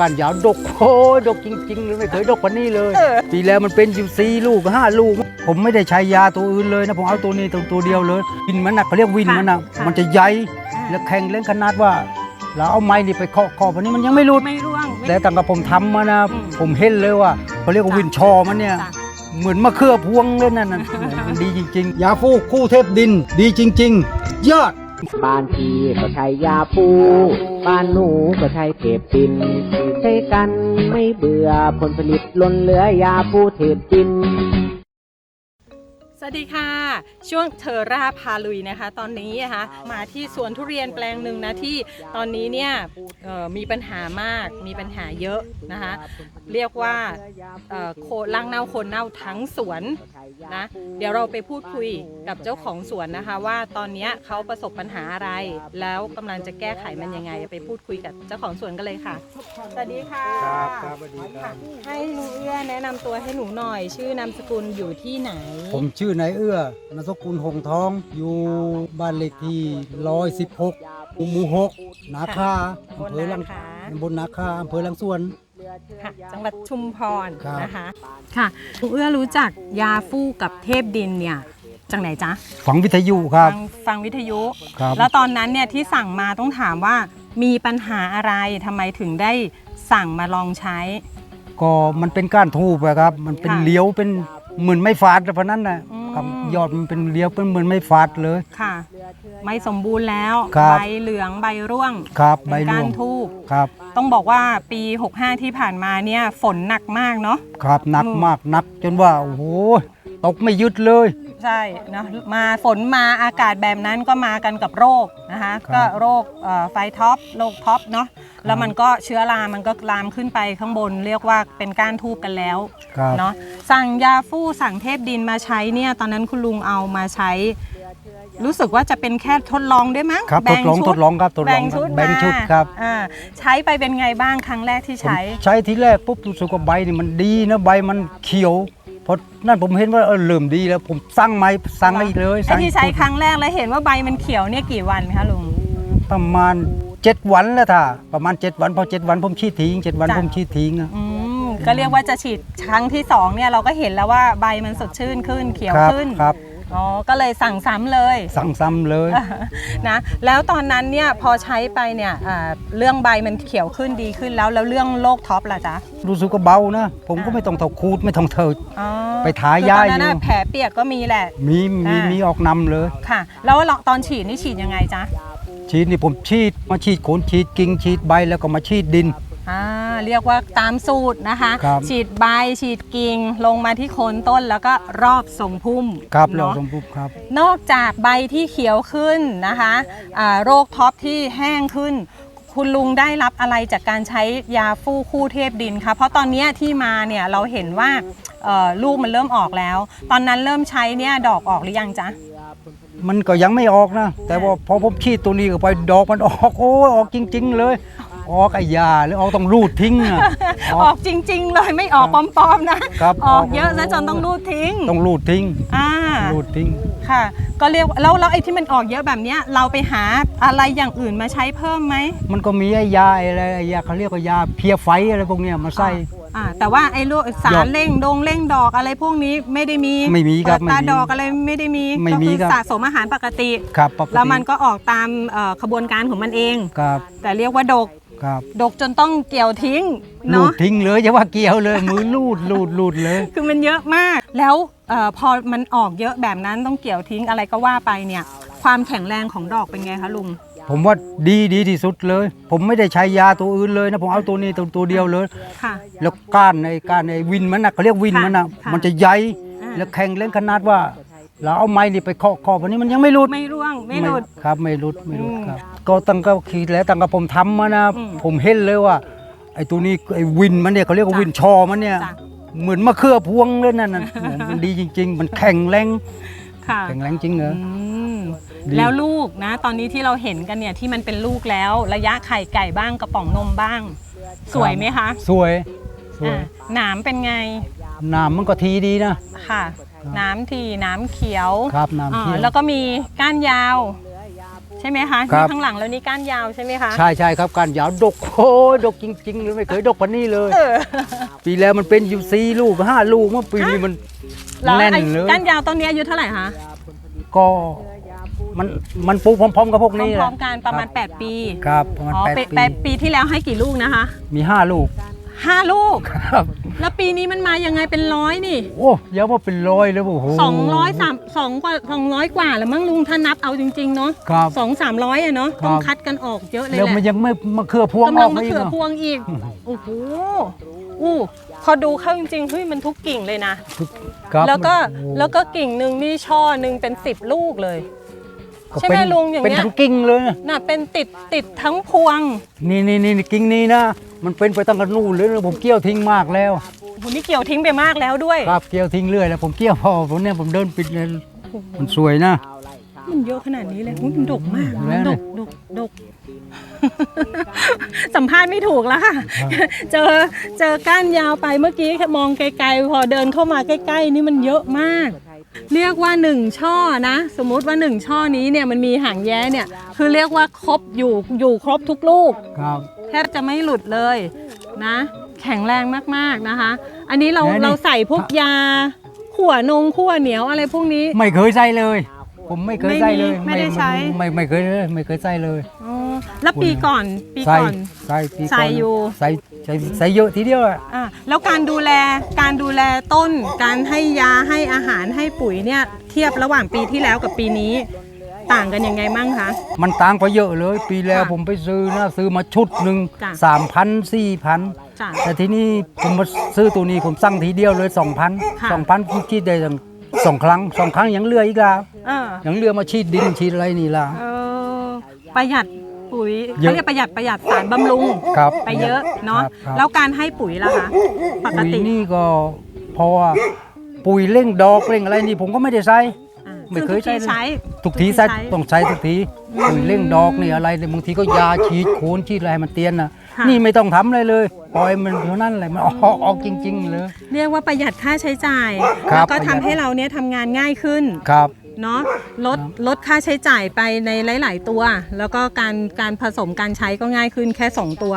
การยาวดกโอ้ยดกจริงๆเลยไม่เคยดกกว่านี้เลยปีแล้วมันเป็นอยู่สี่ลูกห้าลูก ผมไม่ได้ใช้ยาตัวอื่นเลยนะผมเอาตัวนี้ตัวตัวเดียวเลยวินมันนะเขาเรียกวินมันนะค่ะมันจะใหญ่และแข็งเล่นขนาดว่า เราเอาไม้นี่ไปเคาะเคาะวันนี้มันยังไม่รุดไม่ร่วงไม่แต่ตั้งแต่ผมทำมานะอืมผมเห็นเลยว่าเขาเรียกว่าวินชอมันเนี่ยจ้ะเหมือนมะเขือพวงเลยนั่นน่ะมันดีจริง ๆ ยาฟูกคู่เทพดิน ดีจริง ๆ ยอดบ้านพี่ก็ใช้ยาปูบ้านหนูก็ใช้เทปติน ใช้กันไม่เบื่อผลผลิตล้นเหลือยาปูเทปติน สวัสดีค่ะ ช่วงเทอร่าพาลุยนะคะ ตอนนี้นะคะมาที่สวนทุเรียนแปลงหนึ่งนะที่ตอนนี้เนี่ยเอ่อมีปัญหามากมีปัญหาเยอะนะคะ เรียกว่าเอ่อโคนล่างเน่าโคนเน่าทั้งสวนนะเดี๋ยวเราไปพูดคุยกับเจ้าของสวนนะคะ ว่าตอนเนี้ยเขาประสบปัญหาอะไร แล้วกำลังจะแก้ไขมันยังไง ไปพูดคุยกับเจ้าของสวนกันเลยค่ะสวัสดีค่ะครับครับสวัสดีครับให้ลุงเอื้อแนะนำตัวให้หนูหน่อย ชื่อนามสกุลอยู่ที่ไหน ผมชื่อนายเอื้อนามสกุลหงทอง อยู่บ้านเลขที่ร้อยสิบหกหมู่หกนาคาอำเภอลังบนนาคาตำบลนาคาอำเภอลังสวนค่ะจังหวัดชุมพรครับนะคะค่ะลุงเอื้อรู้จักยาฟู่กับเทพดินเนี่ยจากไหนจ๊ะฝังวิทยุครับฟังฟังวิทยุครับแล้วตอนนั้นเนี่ยที่สั่งมาต้องถามว่ามีปัญหาอะไรทำไมถึงได้สั่งมาลองใช้ ก็มันเป็นก้านทูบอะครับ มันเป็นค่ะเลี้ยวเป็นเหมือนไม่ฟาดเพราะนั้นนะอืม ครับยอดมันเป็นเลี้ยวเป็นเหมือนไม่ฟาดเลย ค่ะ ไม่สมบูรณ์แล้ว ครับ ใบเหลืองใบร่วงครับใบเป็นรก้าวนงทูบครับ ต้องบอกว่าปี 65 ที่ผ่านมาเนี่ยฝนหนักมากเนาะ ครับหนักอืม มากหนักจนว่าโอ้โหตกไม่หยุดเลย ใช่นะมาฝนมาอากาศแบบนั้นก็มากันกับโรคนะคะครับ ก็โรคเอ่อไฟท็อปโรคท็อปเนาะแล้วมันก็เชื้อรา มันก็ลามขึ้นไปข้างบน เรียกว่าเป็นก้านทูบกันแล้วครับเนาะสั่งยาฟู่สั่งเทพดินมาใช้เนี่ยตอนนั้นคุณลุงเอามาใช้ รู้สึกว่าจะเป็นแค่ทดลองด้วยมั้งครับทแบ่ดลองชุทดลองครับทดลแบ่องงครับชุดแบ่งมาชุดครับอ่าใช้ไปเป็นไงบ้างครั้งแรกที่ผมใช้ ใช้ทีแรกปุ๊บรู้สึกว่าใบนี่มันดีนะใบมันเขียว เพราะนั่นผมเห็นว่าเออเริ่มดีแล้ว ผมสั่งไม้สั่งอีกเลยไอ้สั่งที่ใช้ครั้งแรกแล้วเห็นว่าใบมันเขียวเนี่ยกี่วันคะลุง ประมาณเจ็ดวันแล้วท่าประมาณเจ็ดวันพอเจ็ดวันผมฉีดทิ้งเจ็ดวันจ้ะ ผมฉีดทิ้งอะ อืมก็เรียกว่าจะฉีดครั้งที่สองเนี่ยเราก็เห็นแล้วว่าใบมันสดชื่นขึ้นเขียวครับขึ้น ครับ อ๋อ ก็เลยสั่งซ้ำเลย สั่งซ้ำเลย นะแล้วตอนนั้นเนี่ยพอใช้ไปเนี่ยอ่าเรื่องใบมันเขียวขึ้นดีขึ้นแล้วแล้วเรื่องโรคท็อปล่ะจ๊ะรู้สึกว่าเบานะ ผมก็ไม่ต้องเท่าคูดไม่ต้องเท่าอ๋อไปทายาคือตอนนั้นน่ะอยู่ แผลเปียกก็มีแหละ มีมีอ่ามี มีออกนำเลย ค่ะ แล้วตอนฉีดนี่ฉีดยังไงจ๊ะ ฉีดนี่ผมฉีดมาฉีดโคนฉีดกิ่งฉีดใบแล้วก็มาฉีดดินอ่า เรียกว่าตามสูตรนะคะ ครับ ฉีดใบฉีดกิ่งลงมาที่โคนต้นแล้วก็รอบทรงพุ่มครับเราเนาะ สมบูรณ์ครับ นอกจากใบที่เขียวขึ้นนะคะอ่าโรคท็อปที่แห้งขึ้น คุณลุงได้รับอะไรจากการใช้ยาฟู่คู่เทพดินคะเพราะตอนเนี้ยที่มาเนี่ยเราเห็นว่าเอ่อลูกมันเริ่มออกแล้ว ตอนนั้นเริ่มใช้เนี่ยดอกออกหรือยังจ๊ะมันก็ยังไม่ออกนะ แต่ว่าพอผมฉีดตัวนี้เข้าไปดอกมันออก โอ้ยออกจริง ๆ เลย ออกไอ้ยาหรือออกต้องรูดทิ้งอะออออก กจริง ๆ เลยไม่ออกปลอมๆนะครับออกเยอะซะจนต้องรูดทิ้งต้องรูดทิ้งอ่า รูดทิ้ง ค่ะ ก็เรียกว่าแล้วแล้วไอ้ที่มันออกเยอะแบบเนี้ยเราไปหาอะไรอย่างอื่นมาใช้เพิ่มไหมมันก็มีไอ้ยาไอ้อะไรไอ้ยาเขาเรียกว่ายาเพลียไฟอะไรพวกเนี้ยมาใส่ อ่าแต่ว่าไอ้ลูกสายอรดเร่งดงเร่งดอกอะไรพวกนี้ไม่ได้มีไม่มีครับเปิดตาไม่มีดอกอะไรไม่ได้มีไม่ก็มีคือครับสะสมอาหารปกติ ครับปกติแล้วมันก็ออกตามเอ่อขบวนการของมันเอง ครับ แต่เรียกว่าดก ครับดกจนต้องเกี่ยวทิ้งรูเนาะดทิ้งเลยจะว่าเกี่ยวเลยมือรูดรูดรูดเลย คือมันเยอะมาก แล้วเออพอมันออกเยอะแบบนั้นต้องเกี่ยวทิ้งอะไรก็ว่าไปเนี่ย ความแข็งแรงของดอกเป็นไงคะลุง ผมว่าดีดีที่สุดเลย ผมไม่ได้ใช้ยาตัวอื่นเลยนะผมเอาตัวนี้ตัวตัวเดียวเลย ค่ะ แล้วก้านในก้านในวินมันนะเขาเรียกวินมันนะค่ะมันจะใหญ่อ่า แล้วแข็งเล่นขนาดว่า เราเอาไม้นี่ไปเคาะเคาะวันนี้มันยังไม่รุดไม่ร่วงไม่หลุด ครับไม่รุดไม่รุดอืมครับ ก็ตั้งก็คิดแล้วตั้งก็ผมทำมานะอืมผมเห็นเลยว่า ไอ้ตัวนี้ไอ้วินมันเนี่ยเขาเรียกว่าจ้ะวินชอมันเนี่ย จ้ะ เหมือนมะเขือพวงเลยนั่นน่ะ มันดีจริง ๆ มันแข็งแรงค่ะแข็งแรงจริงเหรอ อืมดี แล้วลูกนะ ตอนนี้ที่เราเห็นกันเนี่ยที่มันเป็นลูกแล้ว ระยะไข่ไก่บ้างกระป๋องนมบ้าง สวยไหมคะสวยสวยอ่าหนามเป็นไงน้ำมันก็ทีดีนะ ค่ะ น้ำทีน้ำเขียวครับน้ำอ่าเที่ยวแล้วก็มีก้านยาว ใช่ไหมคะครับ นี่ข้างหลังแล้วนี่ก้านยาวใช่ไหมคะใช่ใช่ครับการยาวดกโอ้ยดกจริงๆเลยไม่เคยดกกว่านี้เลย เออปีแล้วมันเป็นอยู่สี่ลูกห้าลูกเมื่อปีนี้มันแล้วแน่นไอ้เลยก้านยาวต้นนี้อายุเท่าไหร่คะก็มันมันปลูกพร้อมๆกับพวกนี้แหพร้ละอมๆกันประมาณ 8 ปีครับประมาณอ๋อแปดแปดปีแปดปีที่แล้วให้กี่ลูกนะคะ มีห้าลูก ห้าลูก ครับแล้วปีนี้มันมายังไงเป็นร้อยนี่โอ้เยอะว่าเป็นร้อยเลยโอ้โหสองร้อยสามสองกว่าสองร้อยกว่าแล้วมั้งลุงถ้านับเอาจริงๆเนาะครับ สองสามร้อยอะเนาะครับ ต้องคัดกันออกเยอะเลยแล้วแหมันละยังไม่มาเครือพวงกำอลัองกมะมาอีกเขือเนอะพวงอีกโอ้โหอู้พอดูเข้าจริงๆเฮ้ยมันทุกกิ่งเลยนะ ครับแล้วก็โอ้แล้วก็กิ่งหนึ่งนี่ช่อหนึ่งเป็นสิบลูกเลย ก็ใช่ไหมเป็นลุงอย่างเงี้ยเป็นทั้งกิ่งเลยนะน่ะเป็นติดติดทั้งพวงนี่นี่นี่กิ่งนี้นะ มันเป็นไปตั้งกระนู่นเลยนะผมเกี่ยวทิ้งมากแล้วโหนี่เกี่ยวทิ้งไปมากแล้วด้วย ครับเกี่ยวทิ้งเรื่อยแล้ว ผมเกี่ยวพอผมเนี่ยผมเดินปิดเลยมันสวยนะ มันเยอะขนาดนี้เลยอุ๊ยมันดกมากแล้มันวดเนี่ยกดกดก สัมภาษณ์ไม่ถูกแล้วค่ะ เจอเจอก้านยาวไปเมื่อกี้มองไกลๆ พอเดินเข้ามาใกล้ ๆ นี่มันเยอะมาก เรียกว่าหนึ่งช่อนะ สมมุติว่าหนึ่งช่อนี้เนี่ยมันมีหางแย้เนี่ย คือเรียกว่าครบอยู่อยู่ครบทุกลูก ครับ แทบจะไม่หลุดเลยนะ แข็งแรงมากๆนะคะ อันนี้เราแล้วนี่ เราใส่พวกยาขั่วนงขั่วเหนียวอะไรพวกนี้ ไม่เคยใส่เลย ผมไม่เคยใส่เลยไม่มีไม่ได้ใช้ ไม่ไม่เคยเลยไม่เคยใส่เลย อ๋อ แล้วปีก่อนปีใส่ก่อนใส่ปีก่นใส่อยู่ใส่ใส่ใส่เยอะทีเดียวอะอะแล้วการดูแลการดูแลต้น การให้ยาให้อาหารให้ปุ๋ยเนี่ยเทียบระหว่างปีที่แล้วกับปีนี้ ต่างกันยังไงมั่งคะ มันต่างไปเยอะเลย ปีแล้วค่ะผมไปซื้อนะซื้อมาชุดหนึ่งจ้ะ สามพันสี่พันจ้ะ แต่ทีนี้ผมมาซื้อตัวนี้ผมสั่งทีเดียวเลยสองพันค่ะ สองพันคิดได้ตั้งสองครั้งสองครั้งยังเหลืออีกแล้วเออยังเหลือมาฉีดดินฉีดอะไรนี่ล่ะเออประหยัด ปุ๋ยเยอะ เขาเรียกประหยัดประหยัดสารบำรุง ครับ ไปเยอะเนาะครับครับ แล้วการให้ปุ๋ยล่ะคะปกปุ๋ยตินี่ก็เพราะว่าปุ๋ยเร่งดอกเร่งอะไรนี่ผมก็ไม่ได้ใส่ อะไม่เคยซึ่งใช้ทุกที่ใช้ ทุกทีใส่ใช้ต้องใช้ทุกทีปุ๋ยเร่งดอกนี่อะไรเนี่ยบางทีก็ยาฉีดโคนฉีดอะไรให้มันเตียนนะค่ะ นี่ไม่ต้องทำอะไรเลยปล่อยมันเท่านั้นเลยมันออกออกจริง ๆ เลย เรียกว่าประหยัดค่าใช้จ่าย ครัแล้บวก็ทำให้เราเนี่ยทำงานง่ายขึ้น ครับ เนาะลดลดค่าใช้จ่ายไปในหลาย ๆ ตัว แล้วก็การการผสมการใช้ก็ง่ายขึ้นแค่ 2 ตัว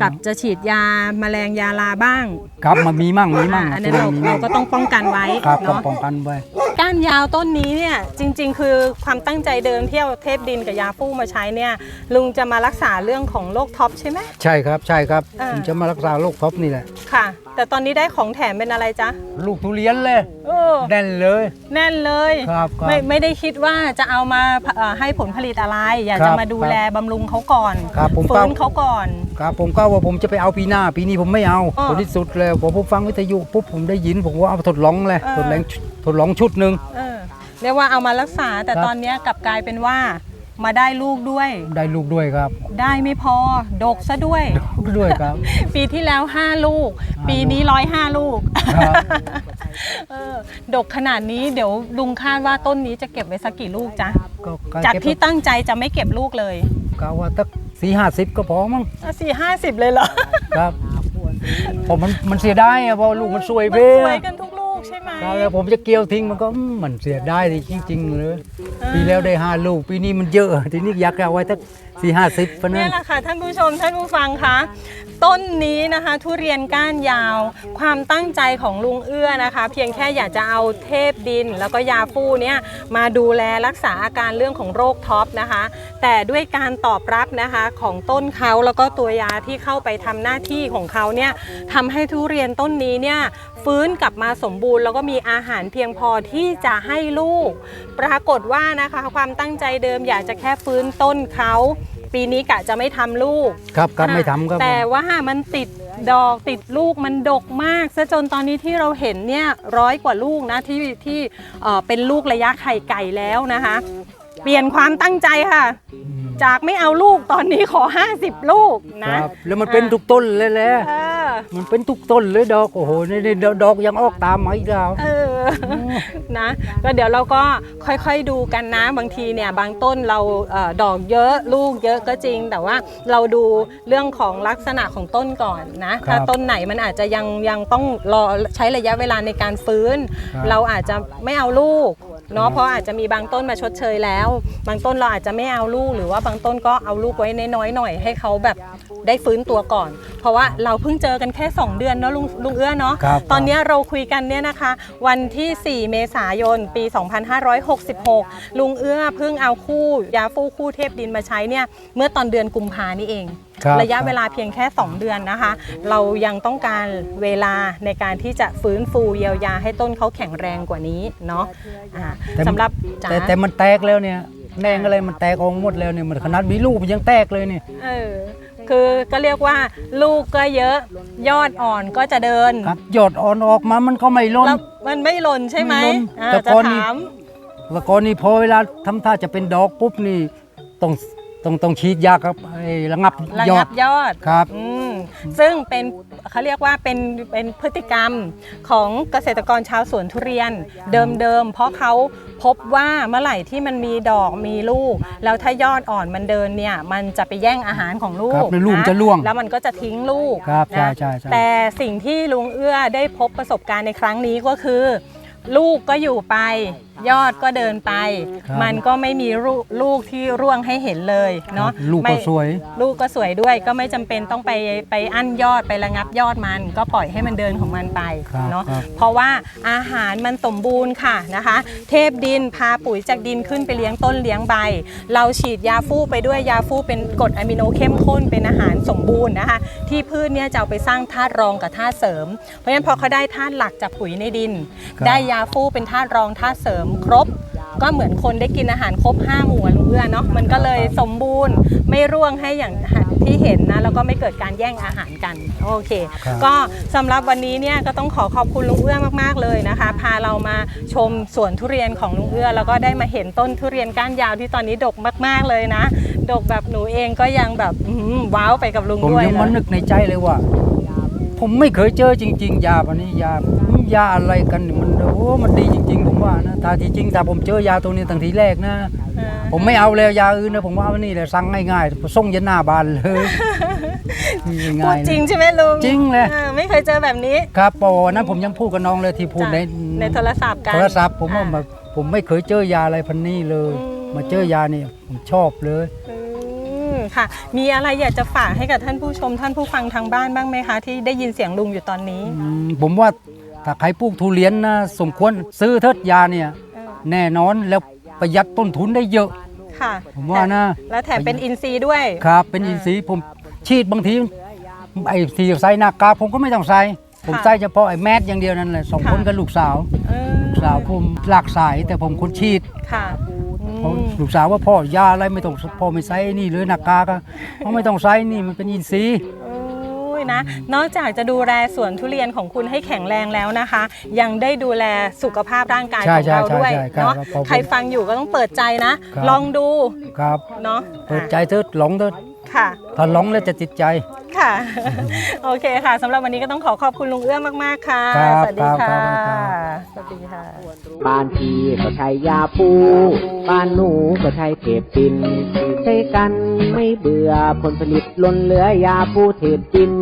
กับจะฉีดยาแมลงยาลาบ้างครับมันมีมั่งมีมั่งอะอันนั้นเรามีเรามั่งก็ต้องป้องกันไว้ครับต้องเนาะป้องกันไว้ก้านยาวต้นนี้เนี่ยจริง ๆ คือความตั้งใจเดิมที่เอาเทพดินกับยาฟู่มาใช้เนี่ยลุงจะมารักษาเรื่องของโรคท็อปใช่ไหม ใช่ครับใช่ครับอ่า ผมจะมารักษาโรคท็อปนี่แหละ ค่ะ แต่ตอนนี้ได้ของแถมเป็นอะไรจ๊ะลูกทุเรียนเลยเออแน่นเลย แน่นเลยครับครับไม่ไม่ได้คิดว่าจะเอามาเอ่อให้ผลผลิตอะไร อยากครัจะบมาดูแลบำรุงเขาก่อนครับผมฟื้นก็ เขาก่อน ครับผมก็ว่าผมจะไปเอาปีหน้า ปีนี้ผมไม่เอาอ้อผลที่สุดเลยพอผมฟังวิทยุปุ๊บผมได้ยิน ผมว่าเอาไปทดลองเลยเออทดลองทดลองชุดหนึ่งเออเรียกว่าเอามารักษาแต่ครับตอนเนี้ยกลับกลายเป็นว่ามาได้ลูกด้วย ได้ลูกด้วยครับ ได้ไม่พอ ดกซะด้วยลูกด้วยครับ ปีที่แล้ว 5 ลูกห้าปีนี้105ลูกครับเออดกขนาดนี้เดี๋ยวลุงคาดว่าต้นนี้จะเก็บไว้สักกี่ลูกจ๊ะก็จากเบที่ตั้งใจจะไม่เก็บลูกเลยกะว่าสัก สี่ห้าสิบก็พอมั้งสี่ห้าสิบเลยเหรอครับเพราะมันมันเสียดายอะเพราะลูกมันสวยมันเบ้สวยกันทุกลูกใช่ไหมครับแล้วผมจะเกี่ยวทิ้งมันก็อืมมันเสียดายเลยจริงๆเลยอ่าปีแล้วได้ห้าลูกปีนี้มันเยอะทีนี้อยากเอาไว้สัก สี่ห้าสิบปะเนี่นี่ยยแหละค่ะท่านผู้ชมท่านผู้ฟังคะต้นนี้นะคะ ทุเรียนก้านยาว ความตั้งใจของลุงเอื้อนะคะ เพียงแค่อยากจะเอาเทพดิน แล้วก็ยาฟูเนี่ยมาดูแลรักษาอาการเรื่องของโรคท็อปนะคะ แต่ด้วยการตอบรับนะคะของต้นเขาแล้วก็ตัวยาที่เข้าไปทำหน้าที่ของเขาเนี่ยทำให้ทุเรียนต้นนี้เนี่ยฟื้นกลับมาสมบูรณ์ แล้วก็มีอาหารเพียงพอที่จะให้ลูก ปรากฏว่านะคะความตั้งใจเดิมอยากจะแค่ฟื้นต้นเขา ปีนี้กะจะไม่ทำลูก ครับครับไม่ทำครับแต่ว่ามันติดดอกติดลูกมันดกมากซะจนตอนนี้ที่เราเห็นเนี่ยร้อยกว่าลูกนะที่ที่เอ่อเป็นลูกระยะไข่ไก่แล้วนะคะ เปลี่ยนความตั้งใจค่ะ จากไม่เอาลูกตอนนี้ขอ 50 ลูกคนะรับแล้วมันเป็นทุกต้นเลยแหละเออมันเป็นทุกต้นเลยดอกโอ้โหนี่นี่ดอกยังออกตามมาอีกแล้ว เอ อนะ ก็เดี๋ยวเราก็ค่อยๆดูกันนะบางทีเนี่ยบางต้นเราเออดอกเยอะลูกเยอะก็จริง แต่ว่าเราดูเรื่องของลักษณะของต้นก่อนนะครับถ้าต้นไหนมันอาจจะยังยังต้องรอใช้ระยะเวลาในการฟื้น ครับ เราอาจจะไม่เอาลูก เนาะเพราะอาจจะมีบางต้นมาชดเชยแล้ว บางต้นเราอาจจะไม่เอาลูกหรือว่าบางต้นก็เอาลูกไว้น้อยๆหน่อย ให้เขาแบบได้ฟื้นตัวก่อน เพราะว่าเราเพิ่งเจอกันแค่ 2 เดือนเนาะลุงลุงเอื้อเนาะครับ ตอนเนี้ยเราคุยกันเนี่ยนะคะ วันที่ 4 เมษายนปี 2566 ลุงเอื้อเพิ่งเอาคู่ยาฟู่คู่เทพดินมาใช้เนี่ยเมื่อตอนเดือนกุมภานี่เอง ครับระยะเวลาเพียงแค่ 2 เดือนนะคะ เรายังต้องการเวลาในการที่จะฟื้นฟูเยียวยาให้ต้นเขาแข็งแรงกว่านี้เนาะอ่าแต่ สำหรับจ๋าแต่แต่มันแตกแล้วเนี่ยแนงอะไรมันแตกออกหมดแล้วเนี่ยมันขนาดมีลูกมันยังแตกเลยเนี่ย เออคือก็เรียกว่าลูกก็เยอะยอดอ่อนก็จะเดินครับหยดอ่อนออกมามันก็ไม่ล้น แล้วมันไม่หล่นใช่ไหมไม่หล่นอ่าแต่จะก่อนนี่ ถาม แล้วก็นี่พอเวลาทำท่าจะเป็นดอกปุ๊บนี่ต้อง ต้องต้องฉีดยาครับไอ้ระงับระยองัด บยอดครับ อืมซึ่งเป็นเขาเรียกว่าเป็นเป็นพฤติกรรมของเกษตรกรชาวสวนทุเรียนเดิมๆ เพราะเขาพบว่าเมื่อไหร่ที่มันมีดอกมีลูก แล้วถ้ายอดอ่อนมันเดินเนี่ยมันจะไปแย่งอาหารของลูครักบแล้วลูกนจะร่วงแล้วมันก็จะทิ้งลูกครับใช่นะใช่ใช่ แต่สิ่งที่ลุงเอื้อได้พบประสบการณ์ในครั้งนี้ก็คือ ลูกก็อยู่ไปยอดก็เดินไป ครับ มันก็ไม่มีลูกลูกที่ร่วงให้เห็นเลยเนาะลูกไม่ก็สวย ลูกก็สวยด้วยก็ไม่จำเป็นต้องไปไปอั้นยอดไประงับยอดมัน ก็ปล่อยให้มันเดินของมันไปครับเนาะครับ เพราะว่าอาหารมันสมบูรณ์ค่ะนะคะ เทพดินพาปุ๋ยจากดินขึ้นไปเลี้ยงต้นเลี้ยงใบ เราฉีดยาฟู่ไปด้วยยาฟู่เป็นกรดอะมิโนเข้มข้นเป็นอาหารสมบูรณ์นะคะ ที่พืชเนี่ยจะเอาไปสร้างธาตุรองกับธาตุเสริม เพราะฉะนั้นพอเขาได้ธาตุหลักจากปุ๋ยในดิน ครับ ได้ยาฟู่เป็นธาตุรองธาตุเสริมครบ ก็เหมือนคนได้กินอาหารครบ 5 หมู่อะลุงเอื้อเนาะมันก็เลยสมบูรณ์ไม่ร่วงให้อย่างที่เห็นนะแล้วก็ไม่เกิดการแย่งอาหารกันโอเคครับก็สำหรับวันนี้เนี่ยก็ต้องขอขอบคุณลุงเอื้อมากๆเลยนะคะ พาเรามาชมสวนทุเรียนของลุงเอื้อ แล้วก็ได้มาเห็นต้นทุเรียนก้านยาวที่ตอนนี้ดกมาก ๆเลยนะ ดกแบบหนูเองก็ยังแบบอื้อหือว้าวไปกับลุงผมด้วยยังมานะนึกในใจเลยว่า ผมไม่เคยเจอจริง ๆ ยาวันนี้ยายาอะไรกันเนี่ยมันโอ้มันดีจริงๆผม ว่านะถ้าที่จริงถ้าผมเจอยาตัวนี้ตั้งทีแรกนะเออผมไม่เอาแล้วยาอื่นนะผมว่าเอานี่แหละสั่งง่ายๆส่งยันหน้าบานเลยนี่พูง่าดยๆจริงนะใช่ไหมลุงจริงเลยออไม่เคยเจอแบบนี้ครับปอนั้นผมยังพูดกับน้องเลยที่พูดในจ้ะในโทรศัพท์กันโทรศัพท์ผมว่าอ่แบบผมไม่เคยเจอยาอะไรพันนี้เลยอืมมาเจอยานี่ผมชอบเลยอืมค่ะมีอะไรอยากจะฝากให้กับท่านผู้ชมท่านผู้ฟังทางบ้านบ้างไหมคะ ที่ได้ยินเสียงลุงอยู่ตอนนี้อืมผมว่า ถ้าใครปลูกทุเรียนนะสมควรซื้อเทิดยาเนี่ยเออแน่นอนแล้วประหยัดต้นทุนได้เยอะ ค่ะผมว่านะ และแถมเป็นอินทรีย์ด้วย ครับ เป็นอินทรีย์ผมฉีดบางทีไอ้ที่ใส่หน้ากากผมก็ไม่ต้องใส่ผมค่ะใส่เฉพาะไอ้แมสอย่างเดียวนั่นแหละสองค่ะคนกับลูกสาวเออลูกสาวผมหลากสายแต่ผมคนฉีดค่ะอืเพราะมลูกสาวว่าพ่อยาอะไรไม่ต้องพ่อไม่ใส่นี่เลยหน้ากากอะเขาไม่ต้องใส่นี่มันเป็นอินทรีย์โอ้ยนะ นอกจากจะดูแลสวนทุเรียนของคุณให้แข็งแรงแล้วนะคะ ยังได้ดูแลสุขภาพร่างกายใช่ของเราใช่ด้วยใช่ครับเนาะครับผมใครฟังอยู่ก็ต้องเปิดใจนะครับลองดูครับเนาะเปิดใจเถิดหลงเถิด ค่ะ ถ้าหลงแล้วจะติดใจ ค่ะ โอเคค่ะสำหรับวันนี้ก็ต้องขอขอบคุณลุงเอื้อมากๆค่ะ ครับสวัสดีครัค่ะ บครับ สวัสดีค่ะ บ้านพี่ก็ใช้ยาปู บ้านหนูก็ใช้เทปตินใช้กันไม่เบื่อผลผลิตล้นเหลือยาปูเทปติน